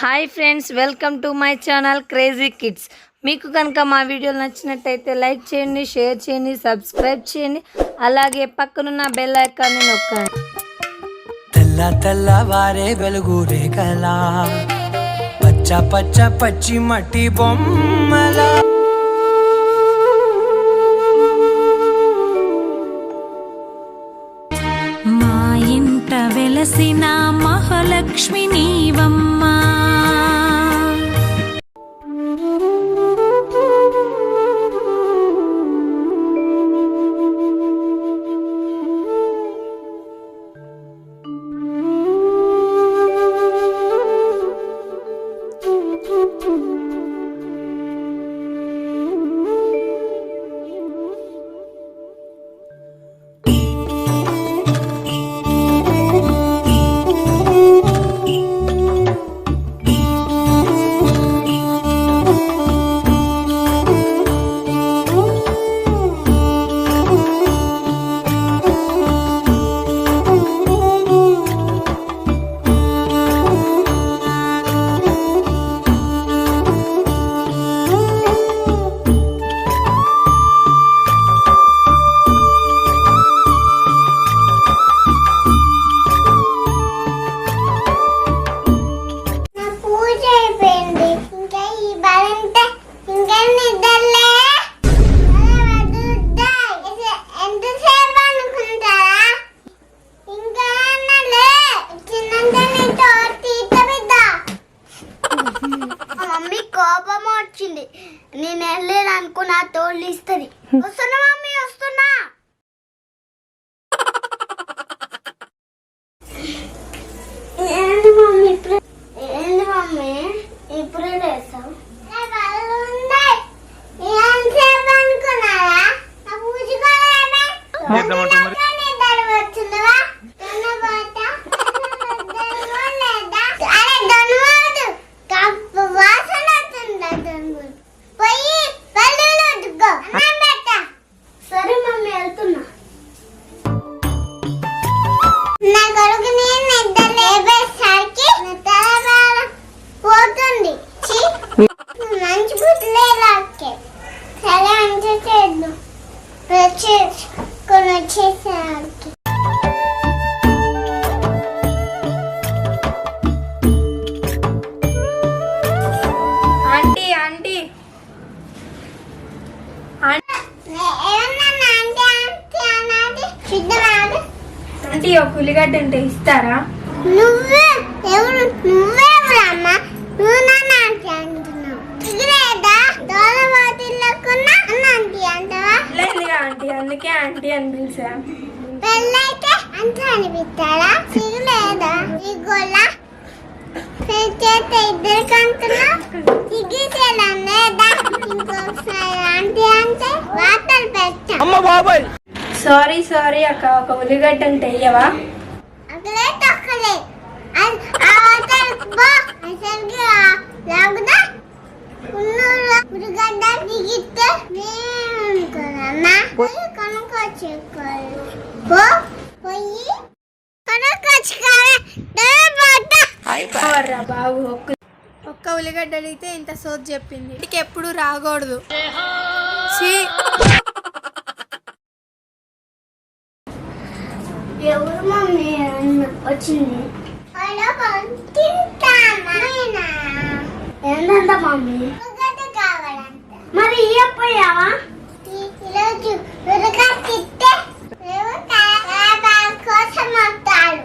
Hi friends welcome to my channel crazy kids. మీకు కనుక మా వీడియోలు నచ్చినట్టయితే లైక్ చేయండి షేర్ చేయండి సబ్స్క్రైబ్ చేయండి అలాగే పక్కనున్న బెల్ ఐకాన్ని నొక్కండి. తెల్ల తెల్లవారే వెలుగు రేఖలా పచ్చ పచ్చ పచ్చి మట్టి బొమ్మలా. మా ఇంట వెలసిన మహాలక్ష్మి నీవమ్మా. అనుకో నా తోళ్ళు ఇస్తుంది. వస్తున్నా ఆంటీ ఒక ఉల్లిగడ్డ ఉంటే ఇస్తారా? నువ్వే ఎవరు నువ్వెవరమ్మా నువ్వు నన్ను ఆంటీ అంటున్నావు. అన్న ఆంటీ అంటావా? లేదుగా ఆంటీ అందుకే ఆంటీ అని పిలిచా. పెళ్ళైతే అంత అనిపిస్తాడా? సిగ్గులేదా? సిగ్గుల? చేస్తే ఇద్దరు కంటున్నా? సిగ్గుచేలా లేదా ఇంకొకసారి ఆంటీ అంటే వార్తలు పెట్టా సారీ సారీ అక్క ఒక ఉల్లిగడ్డ ఉంటే ఇయ్యవా? బాబు ఒక్క ఒక్క ఉల్లిగడ్డ అడిగితే ఇంత సోది చెప్పింది. ఇంటికి ఎప్పుడు రాకూడదు. ఎవరు మమ్మీ వచ్చింది? ఏంటంట మమ్మీ? కావాలంట. మరి ఇవ్వపోయావా ఈరోజు మేము కోసం వస్తాడు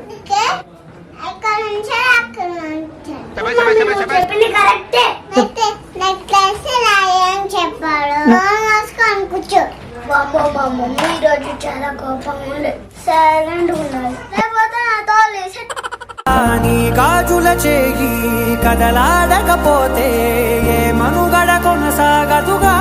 నుంచి అక్కడ నుంచి చెప్పింది కరెక్టే. నెక్లెస్ ఇలా ఏం చెప్పాడు. పాపం పాపం ఈరోజు చాలా కోపం ఉంది సైలెంట్ ఉండాలి లేకపోతే నాతో లేచి నీ గాజుల చేయి కదలాడకపోతే ఏ మనుగడ కొనసాగదుగా?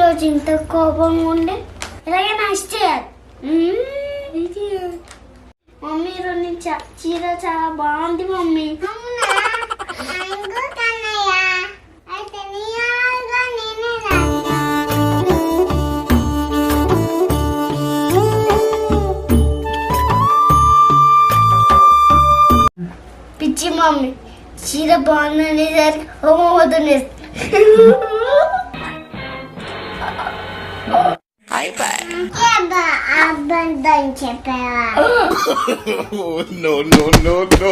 ఈరోజు ఇంత కోపం ఉండే? ఇలాగే నష్ట చేయాలి. మమ్మీ రెండు చీర చాలా బాగుంది మమ్మీ. పిచ్చి మమ్మీ చీర బాగుందనేసరికి హోమవుతుంది అబద్ధం చెప్పావా నో నో నో నో